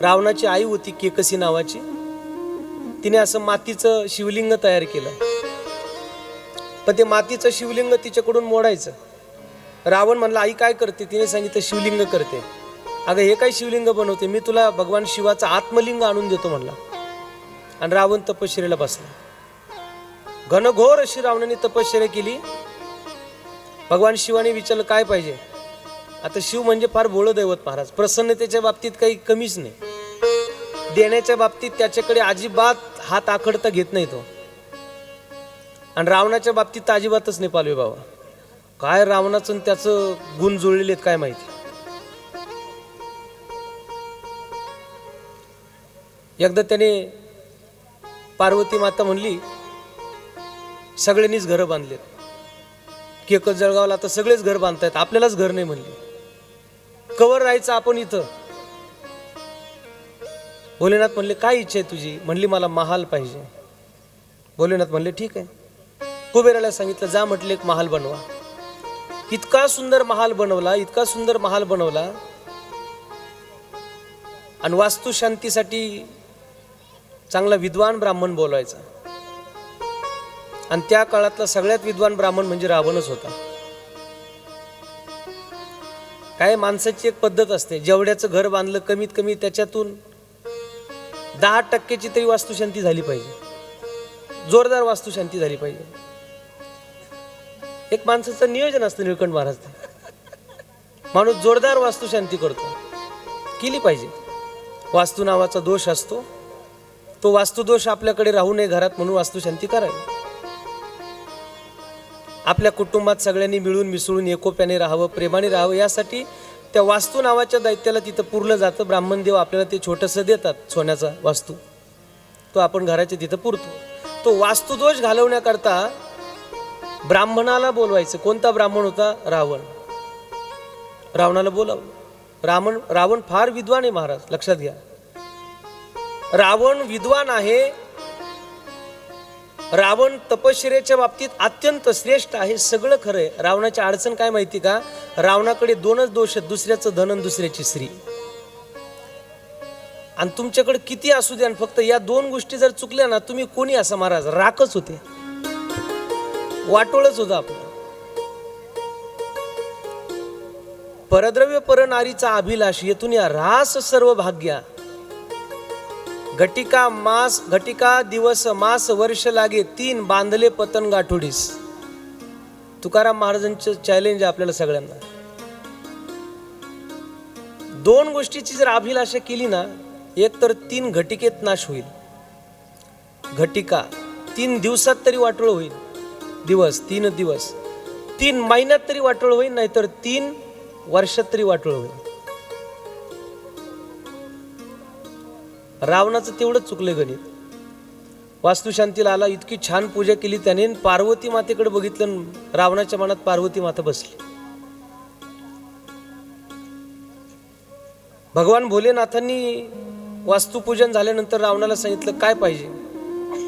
रावणाची आई होती केकसी नावाची. तिने असं मातीचं शिवलिंग तयार केलं. पण ते मातीचं शिवलिंग तिच्याकडून मोडायचं. रावण म्हणला आई काय करते? तिने सांगितलं शिवलिंग करते. अगं हे काय शिवलिंग बनवते? मी तुला भगवान शिवाचं आत्मलिंग आणून देतो म्हणला. आणि रावण तपश्चर्याला बसला. घनघोर अशी रावणाने तपश्चर्या केली. भगवान शिवाने विचारलं काय पाहिजे? आता शिव म्हणजे फार भोळं दैवत महाराज. प्रसन्नतेच्या बाबतीत काही कमीच नाही. देण्याच्या बाबतीत त्याच्याकडे अजिबात हात आखडता घेत नाही तो. आणि रावणाच्या बाबतीत तर अजिबातच नाही पालवे बाबा. काय रावणाचं त्याचं गुण जुळलेले आहेत काय माहिती? एकदा त्याने पार्वती माता म्हणली सगळ्यांनीच घरं बांधलेत. केकत जळगावला आता सगळेच घर बांधतायत. आपल्यालाच घर नाही म्हणली. कवर राहायचं आपण इथं? भोलेनाथ म्हणले काय इच्छा आहे तुझी? म्हणली मला महाल पाहिजे. भोलेनाथ म्हणले ठीक आहे. कुबेराला सांगितलं जा म्हटलं एक महाल बनवा. इतका सुंदर महाल बनवला इतका सुंदर महाल बनवला. आणि वास्तुशांतीसाठी चांगला विद्वान ब्राह्मण बोलवायचा. आणि त्या काळातला सगळ्यात विद्वान ब्राह्मण म्हणजे रावणच होता. काय माणसाची एक पद्धत असते जेवढ्याचं घर बांधलं कमीत कमी त्याच्यातून दहा टक्क्याची तरी वास्तुशांती झाली पाहिजे. जोरदार वास्तुशांती झाली पाहिजे. एक माणसाचं नियोजन असतं निळकंठ महाराज. माणूस जोरदार वास्तुशांती करतो. केली पाहिजे. वास्तू नावाचा दोष असतो. तो वास्तुदोष आपल्याकडे राहू नये घरात म्हणून वास्तुशांती करावी. आपल्या कुटुंबात सगळ्यांनी मिळून मिसळून एकोप्याने राहावं प्रेमाने राहावं यासाठी त्या वास्तू नावाच्या दैत्याला तिथं पुरलं जातं. ब्राह्मण देव आपल्याला ते छोटंसं देतात सोन्याचा वास्तू. तो आपण घराच्या तिथं पुरतो. तो वास्तुदोष घालवण्याकरता ब्राह्मणाला बोलवायचं. कोणता ब्राह्मण होता? रावण. रावणाला बोलावं रावण रावण फार विद्वान आहे महाराज लक्षात घ्या. रावण विद्वान आहे रावण तपश्चर्याच्या बाबतीत अत्यंत श्रेष्ठ आहे सगळं खरं आहे रावणाची अडचण काय माहिती का? रावणाकडे दोनच दोष आहेत दुसऱ्याचं धन दुसऱ्याची स्त्री. आणि तुमच्याकडे किती असू द्या फक्त या दोन गोष्टी जर चुकल्या ना तुम्ही कोणी असा महाराज? राखच होते. वाटोळच होतं आपलं. परद्रव्य परनारीचा अभिलाष येथून या रास सर्व भाग्या घटिका मास घटिका दिवस मास वर्ष लागे तीन बांधले पतन गाठोडीस. तुकाराम महाराजांचं चॅलेंज आहे आपल्याला सगळ्यांना. दोन गोष्टीची जर अभिलाषा केली ना एक तर तीन घटिकेत नाश होईल. घटिका तीन दिवसात तरी वाटोळ होईल. दिवस तीन दिवस. तीन महिन्यात तरी वाटोळ होईल नाहीतर तीन वर्षात तरी वाटोळ होईल. रावणाचं तेवढंच चुकलं गणित. वास्तुशांतीला आला इतकी छान पूजा केली त्याने आणि पार्वती मातेकडे बघितलं आणि रावणाच्या मनात पार्वती माता बसली. भगवान भोलेनाथांनी वास्तुपूजन झाल्यानंतर रावणाला सांगितलं काय पाहिजे?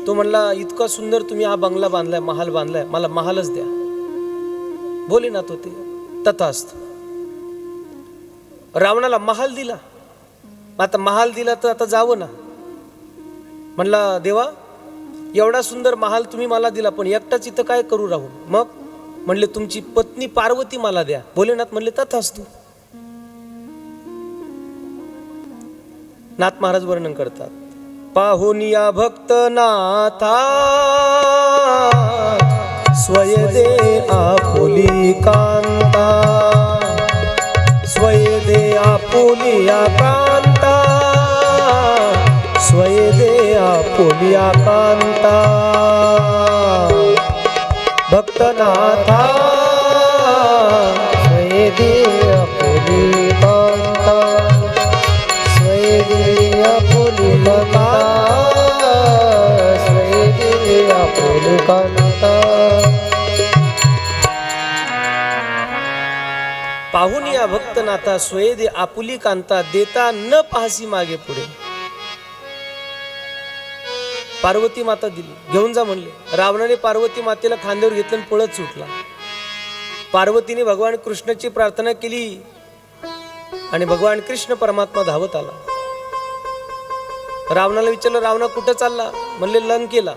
तो म्हणला इतका सुंदर तुम्ही हा बंगला बांधलाय महाल बांधलाय मला महालच द्या. भोलेनाथ होते तथास्त. रावणाला महाल दिला. आता महाल दिला तर आता जावं ना. म्हणला देवा एवढा सुंदर महाल तुम्ही मला दिला पण एकटाच इथं काय करू राहू? मग म्हणले तुमची पत्नी पार्वती मला द्या. भोलेनाथ म्हणले तथाच तू. नाथ महाराज वर्णन करतात. पाहुनिया भक्त नाथा स्वयदे आपो तुम्ही आकांता भक्तनाथा कांता कांता पाहून या भक्तनाथा स्वयदे आपुली कांता देता न पाहसी मागे पुढे. पार्वती माता दिली. घेऊन जा म्हणले. रावणाने पार्वती मातेला खांद्यावर घेतलं आणि पळत सुटला. पार्वतीने भगवान कृष्णाची प्रार्थना केली आणि भगवान कृष्ण परमात्मा धावत आला. रावणाला विचारलं रावणा कुठं चालला? म्हणले लंकेला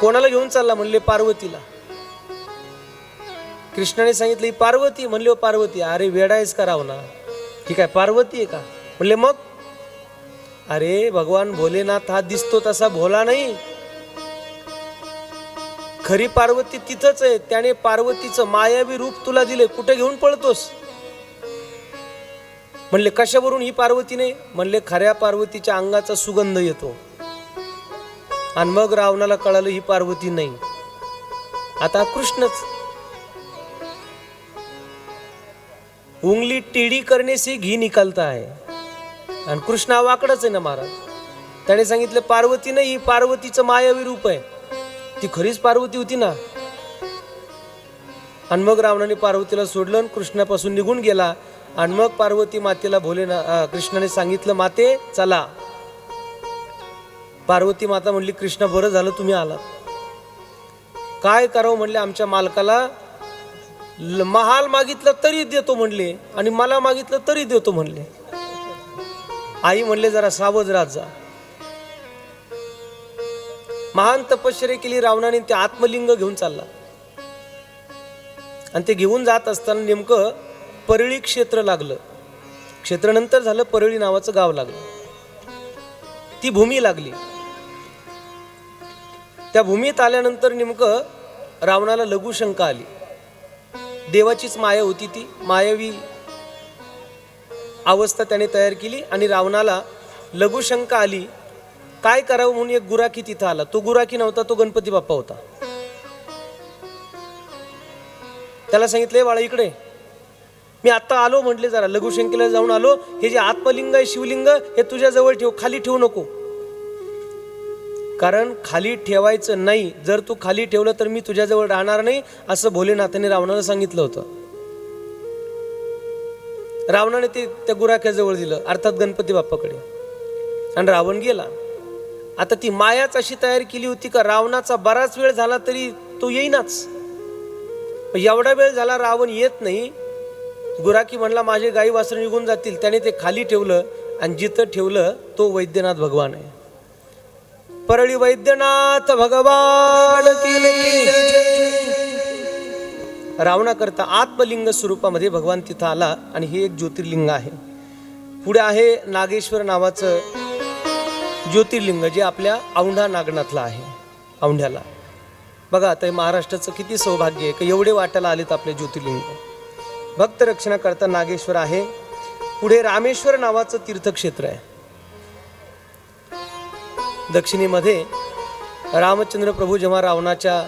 कोणाला घेऊन चालला? म्हणले पार्वतीला. कृष्णाने सांगितलं ही पार्वती. म्हणले हो, पार्वती. अरे वेडा आहेस का रावणा? ठीक आहे पार्वती आहे का? म्हणले मग? अरे भगवान भोलेनाथ हा दिसतो तसा भोला नाही. खरी पार्वती तिथंच आहे त्याने पार्वतीचं मायावी रूप तुला दिले कुठे घेऊन पळतोस? म्हणले कशावरून ही पार्वती नाही म्हणले खऱ्या पार्वतीच्या अंगाचा सुगंध येतो. आणि मग रावणाला कळालं ही पार्वती नाही. आता कृष्णच. उंगली टिडी करने से घी निकालता आहे. आणि कृष्णा वाकडच आहे ना महाराज. त्याने सांगितलं पार्वती नाही ही पार्वतीचं मायावी रूप आहे. ती खरीच पार्वती होती ना. आणि मग रावणाने पार्वतीला सोडलं आणि कृष्णापासून निघून गेला. आणि मग पार्वती मातेला भोलेना कृष्णाने सांगितलं माते चला. पार्वती माता म्हणली कृष्णा बरं झालं तुम्ही आला काय करावं? म्हणले आमच्या मालकाला महाल मागितलं तरी देतो म्हणले. आणि मला मागितलं तरी देतो म्हणले. आई म्हणले जरा सावध राहत जा. महान तपश्चर्या केली रावणाने ते आत्मलिंग घेऊन चालला. आणि ते घेऊन जात असताना नेमकं परळी क्षेत्र लागलं. क्षेत्रानंतर झालं परळी नावाचं गाव लागलं. ती भूमी लागली. त्या भूमीत आल्यानंतर नेमकं रावणाला लघुशंका आली. देवाचीच माया होती ती मायावी अवस्था त्याने तयार केली आणि रावणाला लघुशंका आली काय करावं म्हणून एक गुराखी तिथं आला? तो गुराखी नव्हता तो गणपती बाप्पा होता. त्याला सांगितले बाळा इकडे मी आता आलो म्हटले जरा लघुशंकेला जाऊन आलो. हे जे आत्मलिंग आहे शिवलिंग हे तुझ्या जवळ ठेव खाली ठेवू नको. कारण खाली ठेवायचं नाही. जर तू खाली ठेवलं तर मी तुझ्याजवळ राहणार नाही असं भोलेनाथाने रावणाला सांगितलं होतं. रावणाने ते त्या गुराख्याजवळ दिलं अर्थात गणपती बाप्पाकडे. आणि रावण गेला. आता ती मायाच अशी तयार केली होती का रावणाचा बराच वेळ झाला तरी तो येईनाच. एवढा वेळ झाला रावण येत नाही. गुराखी म्हणला माझे गाई वासरू निघून जातील. त्याने ते खाली ठेवलं आणि जिथं ठेवलं तो वैद्यनाथ भगवान आहे. परळी वैद्यनाथ भगवान केले रावणाकरता आत्मलिंग स्वरूपामध्ये भगवान तिथं आला आणि हे एक ज्योतिर्लिंग आहे. पुढे आहे नागेश्वर नावाचं ज्योतिर्लिंग जे आपल्या औंढा नागनाथला आहे औंढ्याला. बघा आता महाराष्ट्राचं किती सौभाग्य आहे की एवढे वाटायला आलेत आपले ज्योतिर्लिंग. भक्त रक्षणाकरता नागेश्वर आहे. पुढे रामेश्वर नावाचं तीर्थक्षेत्र आहे. दक्षिणेमध्ये रामचंद्र प्रभू जेव्हा रावणाच्या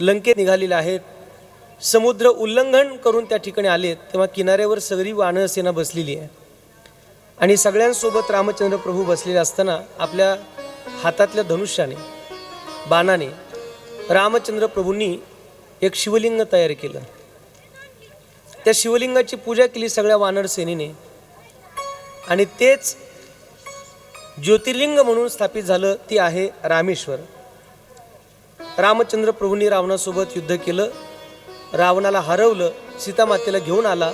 लंकेत निघालेले आहेत. समुद्र उल्लंघन करून त्या ठिकाणी आले तेव्हा किनाऱ्यावर सगळी वानरसेना बसलेली आहे. आणि सगळ्यांसोबत रामचंद्र प्रभू बसलेले असताना आपल्या हातातल्या धनुष्याने बाणाने रामचंद्र प्रभूंनी एक शिवलिंग तयार केलं. त्या शिवलिंगाची पूजा केली सगळ्या वानर सेनेने. आणि तेच ज्योतिर्लिंग म्हणून स्थापित झालं ती आहे रामेश्वर. रामचंद्र प्रभूंनी रावणासोबत युद्ध केलं. रावणाला हरवलं सीतामातेला घेऊन आला.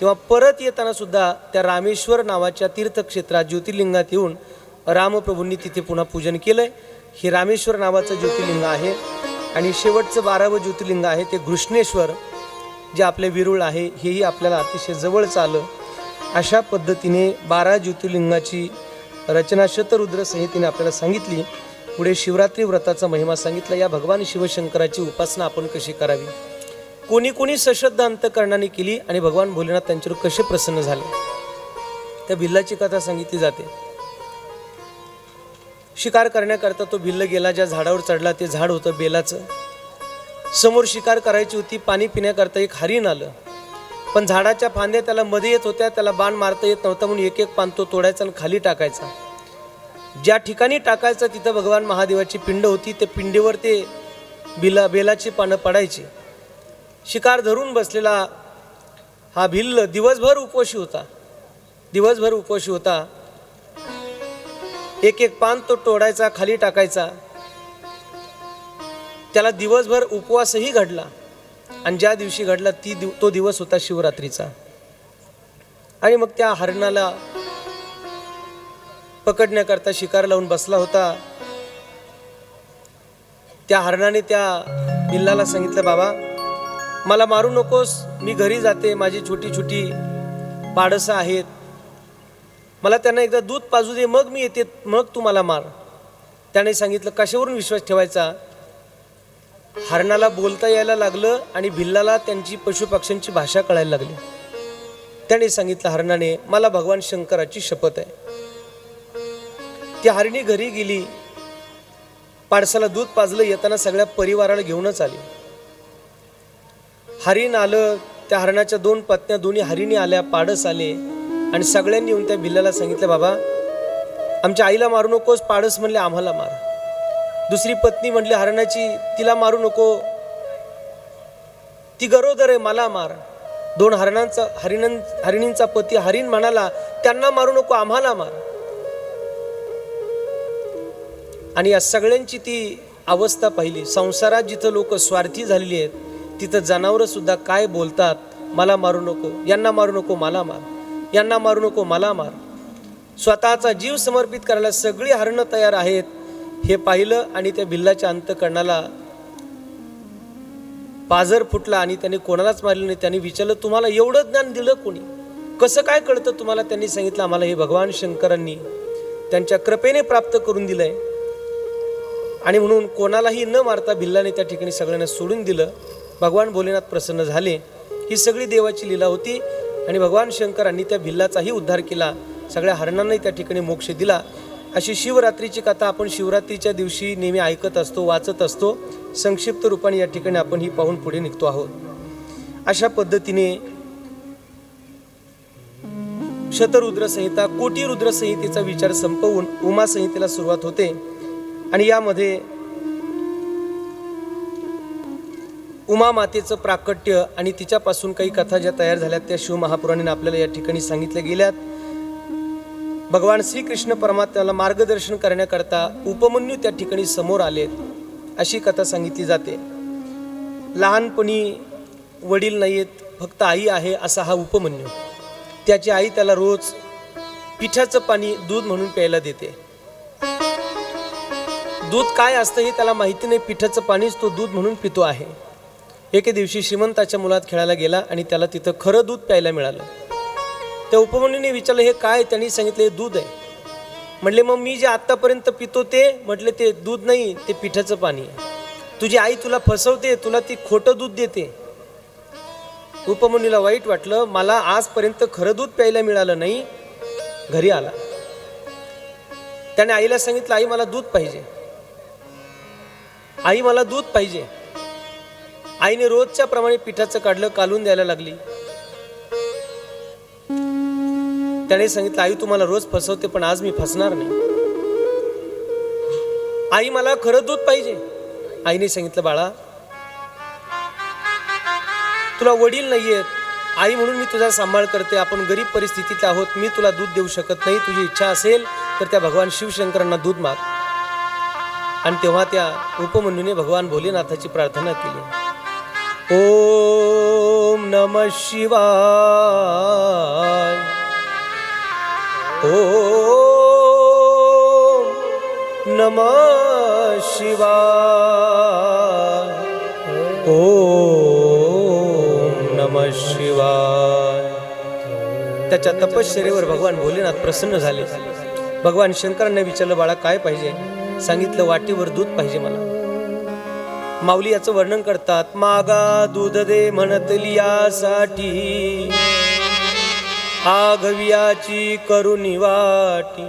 तेव्हा परत येताना सुद्धा त्या रामेश्वर नावाच्या तीर्थक्षेत्रात ज्योतिर्लिंगात येऊन रामप्रभूंनी तिथे पुन्हा पूजन केलंय. हे रामेश्वर नावाचं ज्योतिर्लिंग आहे आणि शेवटचं बारावं ज्योतिर्लिंग आहे ते घृष्णेश्वर जे आपले विरुळ आहे हेही आपल्याला अतिशय जवळच आलं. अशा पद्धतीने बारा ज्योतिर्लिंगाची रचना शतरुद्र संहितेने आपल्याला सांगितली. पुढे शिवरात्री व्रताचा महिमा सांगितला. या भगवान शिवशंकराची उपासना आपण कशी करावी? कोणी कोणी सश्रद्ध अंतकरणाने केली आणि भगवान भोलेनाथ त्यांच्यावर कसे प्रसन्न झाले? त्या भिल्लाची कथा सांगितली जाते. शिकार करण्याकरता तो भिल्ल गेला ज्या झाडावर चढला ते झाड होतं बेलाचं. समोर शिकार करायची होती पाणी पिण्याकरता एक हरिण आलं. पण झाडाच्या फांद्या त्याला मध्ये येत होत्या त्याला बाण मारता येत नव्हता म्हणून एक एक पान तो तोडायचा आणि खाली टाकायचा. ज्या ठिकाणी टाकायचं तिथं भगवान महादेवाची पिंड होती. त्या पिंडीवर ते बिला बेलाची पानं पडायची. शिकार धरून बसलेला हा भिल्ल दिवसभर उपवाशी होता. दिवसभर उपवाशी होता. एक एक पान तो तोडायचा खाली टाकायचा. त्याला दिवसभर उपवासही घडला. आणि ज्या दिवशी घडला ती दिव तो दिवस होता शिवरात्रीचा. आणि मग त्या हरणाला पकडण्याकरता शिकार लावून बसला होता. त्या हरणाने त्या बिल्लाला सांगितलं बाबा मला मारू नकोस. मी घरी जाते. माझी छोटी छोटी पाडसं आहेत. मला त्यांना एकदा दूध पाजू दे. मग मी येते. मग तू मला मार. त्याने सांगितलं कशावरून विश्वास ठेवायचा? हरणाला बोलता यायला लागलं आणि भिल्लाला त्यांची पशुपक्ष्यांची भाषा कळायला लागली. त्याने सांगितलं हरणाने मला भगवान शंकराची शपथ आहे. ती हरणी घरी गेली. पाडसाला दूध पाजलं येताना सगळ्या परिवाराला घेऊनच आली. हरिण आलं त्या हरणाच्या दोन पत्न्या दोन्ही हरिणी आल्या पाडस आले आणि सगळ्यांनी येऊन त्या भिल्लाला सांगितलं बाबा आमच्या आईला मारू नकोस पाडस म्हणले आम्हाला मार. दुसरी पत्नी म्हणली हरणाची तिला मारू नको. ती गरोदर आहे मला मार. दोन हरणांचा हरिणं हरिणींचा पती हरिण म्हणाला त्यांना मारू नको आम्हाला मार. आणि या सगळ्यांची ती अवस्था पाहिली. संसारात जिथं लोक स्वार्थी झालेली आहेत तिथं जनावरंसुद्धा काय बोलतात मला मारू नको यांना मारू नको मला मार यांना मारू नको मला मार. स्वतःचा जीव समर्पित करायला सगळी हरणं तयार आहेत हे पाहिलं आणि त्या भिल्लाच्या अंतकरणाला पाझर फुटला आणि त्याने कोणालाच मारलं नाही. त्यांनी विचारलं तुम्हाला एवढं ज्ञान दिलं कोणी? कसं काय कळतं तुम्हाला? त्यांनी सांगितलं आम्हाला हे भगवान शंकरांनी त्यांच्या कृपेने प्राप्त करून दिलं आहे आणि म्हणून कोणालाही न मारता भिल्लाने त्या ठिकाणी सगळ्यांना सोडून दिलं भगवान भोलेनाथ प्रसन्न झाले. ही सगळी देवाची लीला होती आणि भगवान शंकरांनी त्या भिल्लाचाही उद्धार केला. सगळ्या हरणांनाही त्या ठिकाणी मोक्ष दिला. अशी शिवरात्रीची कथा आपण शिवरात्रीच्या दिवशी नेहमी ऐकत असतो वाचत असतो. संक्षिप्त रूपाने या ठिकाणी आपण ही पाहून पुढे निघतो आहोत. अशा पद्धतीने शतरुद्र संहिता कोटी रुद्र संहितेचा विचार संपवून उमा संहितेला सुरुवात होते. आणि यामध्ये उमा मातेचं प्राकट्य आणि तिच्यापासून काही कथा ज्या तयार झाल्यात त्या शिवमहापुराणीने आपल्याला या ठिकाणी सांगितल्या गेल्यात. भगवान श्रीकृष्ण परमात्म्याला मार्गदर्शन करण्याकरता उपमन्यू त्या ठिकाणी समोर आलेत अशी कथा सांगितली जाते. लहानपणी वडील नाहीत फक्त आई आहे असा हा उपमन्यू. त्याची आई त्याला रोज पिठाचं पाणी दूध म्हणून प्यायला देते. दूध काय असतं हे त्याला माहिती नाही. पिठाचं पाणीच तो दूध म्हणून पितो आहे. एके दिवशी श्रीमंताच्या मुलात खेळायला गेला आणि त्याला तिथं खरं दूध प्यायला मिळालं. त्या उपमनीने विचारलं हे काय? त्यांनी सांगितलं हे दूध आहे. म्हटले मग मी जे आत्तापर्यंत पितो ते? म्हटले ते दूध नाही ते पिठाचं पाणी आहे. तुझी आई तुला फसवते तुला ती खोटं दूध देते. उपमनीला वाईट वाटलं मला आजपर्यंत खरं दूध प्यायला मिळालं नाही. घरी आला. त्याने आईला सांगितलं आई मला दूध पाहिजे. आई मला दूध पाहिजे. आईने रोजच्या प्रमाणे पिठाचं काढलं कालून द्यायला लागली. त्याने सांगितलं आई तुम्हाला रोज फसवते पण आज मी फसणार नाही. आई मला खरं दूध पाहिजे. आईने सांगितलं बाळा तुला वडील नाहीयेत. आई म्हणून मी तुझा सांभाळ करते. आपण गरीब परिस्थितीत आहोत. मी तुला दूध देऊ शकत नाही. तुझी इच्छा असेल तर त्या भगवान शिवशंकरांना दूध माग. आणि तेव्हा त्या उपमन्यूने भगवान भोलेनाथाची प्रार्थना केली. ओम नम शिवाय. ओम नम शिवाय. ओम नम शिवाय. त्याच्या तपश्चर्येवर भगवान भोलेनाथ प्रसन्न झाले. भगवान शंकरांना विचारलं बाळा काय पाहिजे? सांगितलं वाटीवर दूध पाहिजे मला. माऊली याचं वर्णन करतात मागा दूध दे म्हणतली यासाठी आघवियाची करुणी वाटी.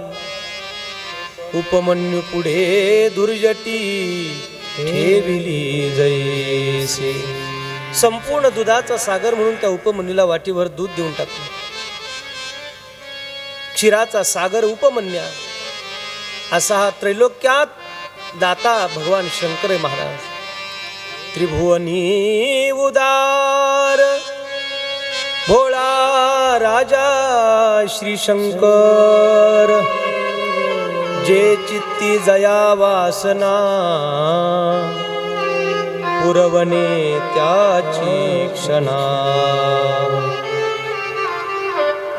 उपमन्यू पुढे दुर्जटी ठेविली जैसे. संपूर्ण दुधाचा सागर म्हणून त्या उपमन्यूला वाटीवर दूध देऊन टाकलं क्षीराचा सागर उपमन्या असा हा त्रैलोक्यात दाता भगवान शंकर महाराज. त्रिभुवनी उदार भोळा राजा श्री शंकर जे चित्ती जया वासना पुरवणे त्याची क्षणा.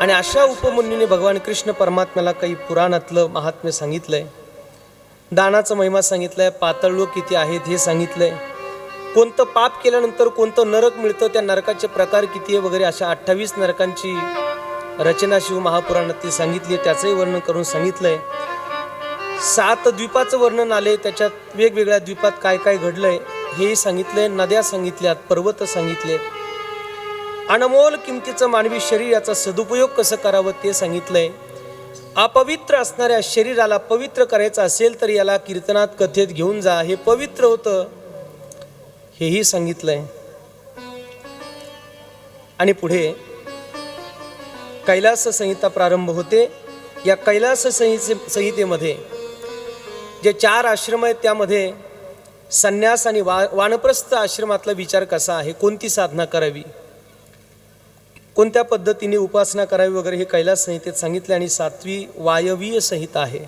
आणि अशा उपमुनीने भगवान कृष्ण परमात्म्याला काही पुराणातलं महात्म्य सांगितलंय. दानाचं महिमा सांगितलाय पातळ लोक किती आहेत हे सांगितलंय. कोणतं पाप केल्यानंतर कोणतं नरक मिळतं त्या नरकाचे प्रकार किती आहे वगैरे अशा अठ्ठावीस नरकांची रचना शिव महापुराणातली सांगितली आहे त्याचंही वर्णन करून सांगितलंय. सात द्वीपाचं वर्णन आले त्याच्यात वेगवेगळ्या द्वीपात काय काय घडलंय हेही सांगितलंय नद्या सांगितल्यात पर्वत सांगितले अनमोल किमतीचं मानवी शरीर याचा सदुपयोग कसं करावं ते सांगितलंय. अपवित्र असणाऱ्या शरीराला पवित्र करायचं असेल तर याला कीर्तनात कथेत घेऊन जा. हे पवित्र होतं हेही सांगितलंय. आणि पुढे कैलास संहिता प्रारंभ होते. या कैलास संहिते संहितेमध्ये जे चार आश्रम आहेत त्यामध्ये संन्यास आणि वा वानप्रस्थ आश्रमातला विचार कसा आहे? कोणती साधना करावी? कोणत्या पद्धतीने उपासना करावी वगैरे हे कैलास संहितेत सांगितले आणि सातवी वायवीय संहिता आहे.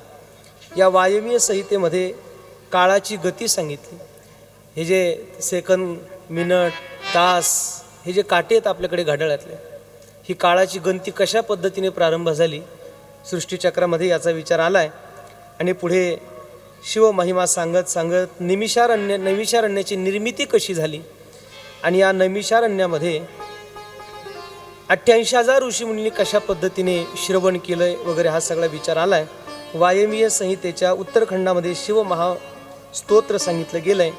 या वायवीय संहितेमध्ये काळाची गती सांगितली. हे जे सेकंद मिनट तास हे जे काटे आहेत आपल्याकडे घड्याळातले ही काळाची गंती कशा पद्धतीने प्रारंभ झाली सृष्टीचक्रामध्ये याचा विचार आला आहे आणि पुढे शिवमहिमा सांगत सांगत निमिषारण्य नैमिषारण्याची निर्मिती कशी झाली? आणि या नैमिषारण्यामध्ये अठ्ठ्याऐंशी हजार ऋषीमुनींनी कशा पद्धतीने श्रवण केलंय वगैरे हा सगळा विचार आला आहे वायमीय संहितेच्या उत्तरखंडामध्ये शिवमहा स्तोत्र सांगितलं गेलं आहे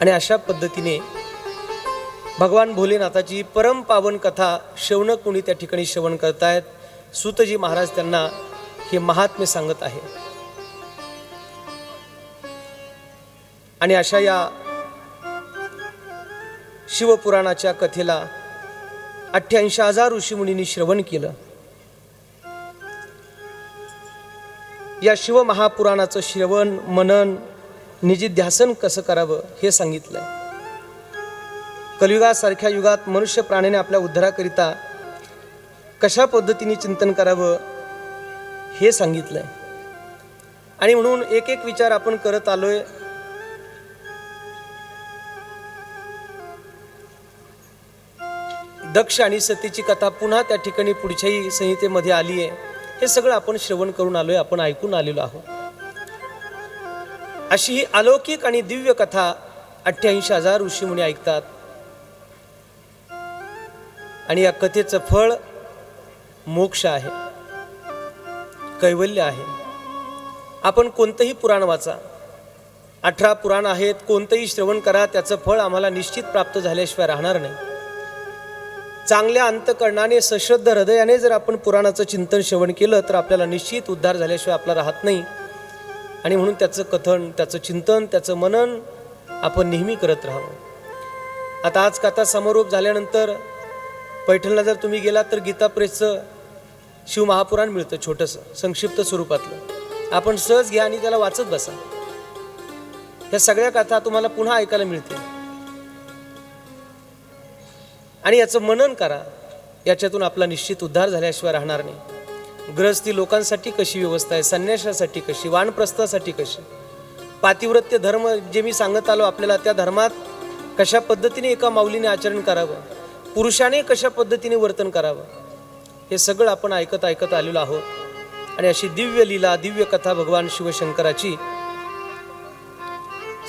आणि अशा पद्धतीने भगवान भोलेनाथाची परम पावन कथा शौनक मुनी त्या ठिकाणी श्रवण करतायत? सुतजी महाराज त्यांना हे महात्म्य सांगत आहे. आणि अशा या शिवपुराणाच्या कथेला अठ्ठ्याऐंशी हजार ऋषीमुनींनी श्रवण केलं. या शिवमहापुराणाचं श्रवण मनन निजिध्यासन कसं करावं हे सांगितलंय. कलियुगासारख्या युगात मनुष्य प्राण्याने आपल्या उद्धाराकरिता कशा पद्धतीने चिंतन करावं हे सांगितलंय. आणि म्हणून एक एक विचार आपण करत आलोय. दक्ष आणि सतीची कथा पुन्हा त्या ठिकाणी पुढच्याही संहितेमध्ये आली आहे. हे सगळं आपण श्रवण करून आलोय आपण ऐकून आलेलो आहोत. अशी ही अलौकिक आणि दिव्य कथा अठ्ठ्याऐंशी हजार ऋषीमुनी ऐकतात. आणि या कथेचं फळ मोक्ष आहे कैवल्य आहे. आपण कोणतंही पुराण वाचा. अठरा पुराण आहेत कोणतंही श्रवण करा त्याचं फळ आम्हाला निश्चित प्राप्त झाल्याशिवाय राहणार नाही. चांगल्या अंतकरणाने सश्रद्ध हृदयाने जर आपण पुराणाचं चिंतन श्रवण केलं तर आपल्याला निश्चित उद्धार झाल्याशिवाय आपला राहत नाही. आणि म्हणून त्याचं कथन त्याचं चिंतन त्याचं मनन आपण नेहमी करत राहावं. आता आज कथा समारोप झाल्यानंतर पैठणला जर तुम्ही गेलात तर गीता प्रेसचं शिवमहापुराण मिळतं छोटंसं संक्षिप्त स्वरूपातलं. आपण सहज घ्या आणि त्याला वाचत बसा. ह्या सगळ्या कथा तुम्हाला पुन्हा ऐकायला मिळतील. आणि याचं मनन करा. याच्यातून आपला निश्चित उद्धार झाल्याशिवाय राहणार नाही. ग्रहस्थी लोकांसाठी कशी व्यवस्था आहे? संन्यासासाठी कशी? वानप्रस्थासाठी कशी? पातिव्रत्य धर्म जे मी सांगत आलो आपल्याला त्या धर्मात कशा पद्धतीने एका माऊलीने आचरण करावं? पुरुषाने कशा पद्धतीने वर्तन करावं? हे सगळं आपण ऐकत ऐकत आलेलो आहोत. आणि अशी दिव्य लीला दिव्य कथा भगवान शिवशंकराची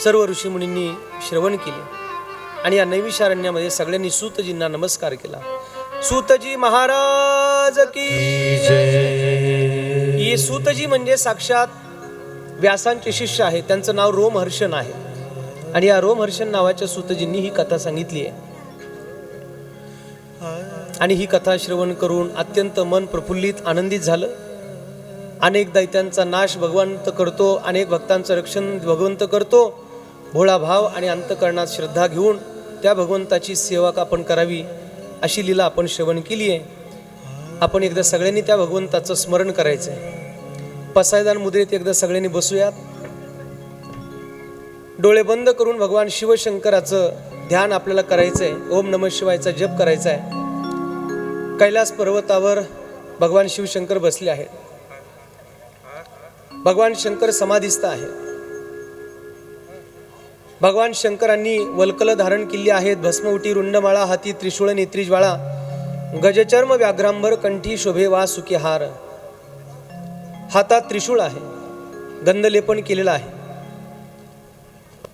सर्व ऋषीमुनींनी श्रवण केली. आणि या नैविषारण्यामध्ये सगळ्यांनी सूतजींना नमस्कार केला. सूतजी महाराज की जय. सूतजी म्हणजे साक्षात व्यासांचे शिष्य आहे त्यांचं नाव रोमहर्षण आहे. आणि या रोमहर्षण नावाच्या सूतजींनी ही कथा सांगितली आहे. आणि ही कथा श्रवण करून अत्यंत मन प्रफुल्लित आनंदित झालं. अनेक दैत्यांचा नाश भगवंत करतो अनेक भक्तांचं रक्षण भगवंत करतो. भोळा भाव आणि अंतकरणात श्रद्धा घेऊन त्या भगवंताची सेवा आपण करावी अशी लीला आपण श्रवण केली आहे. आपण एकदा सगळ्यांनी त्या भगवंताचं स्मरण करायचं आहे पसायदान मुद्रेत एकदा सगळ्यांनी बसूयात. डोळे बंद करून भगवान शिवशंकराचं ध्यान आपल्याला करायचं आहे ओम नम शिवायचा जप करायचा आहे कैलास पर्वतावर भगवान शिवशंकर बसले आहेत. भगवान शंकर समाधिस्थ आहे भगवान शंकरांनी वल्कल धारण केली आहेत. भस्मउटी रुंडमाळा हाती त्रिशूळ नेत्रीज्वाळा गजचर्म व्याघ्रांबर कंठी शोभे वा सुखी हार. हातात त्रिशूळ आहे. गंधलेपन केलेलं आहे.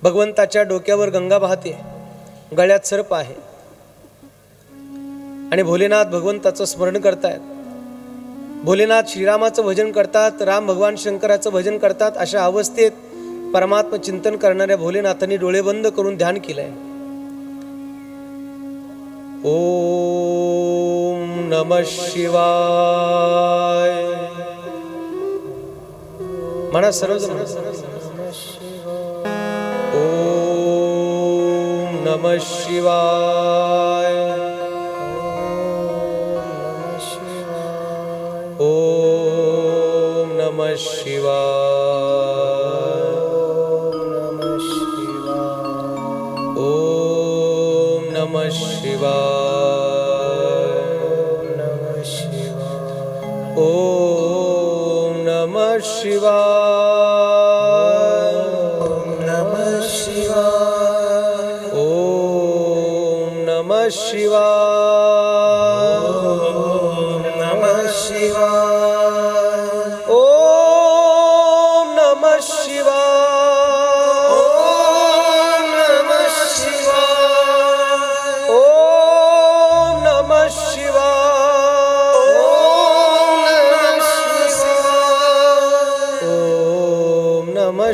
भगवंताच्या डोक्यावर गंगा वाहते. गळ्यात सर्प आहे. आणि भोलेनाथ भगवंताचं स्मरण करतायत. भोलेनाथ श्रीरामाचं भजन करतात. राम भगवान शंकराचं भजन करतात अशा अवस्थेत परमात्म चिंतन करणाऱ्या भोलेनाथांनी डोळे बंद करून ध्यान केलंय. ओम नम शिवाय. म्हणा सर्व ओम नम शिवाय. ओम नम शिवाय. शिवाय ओम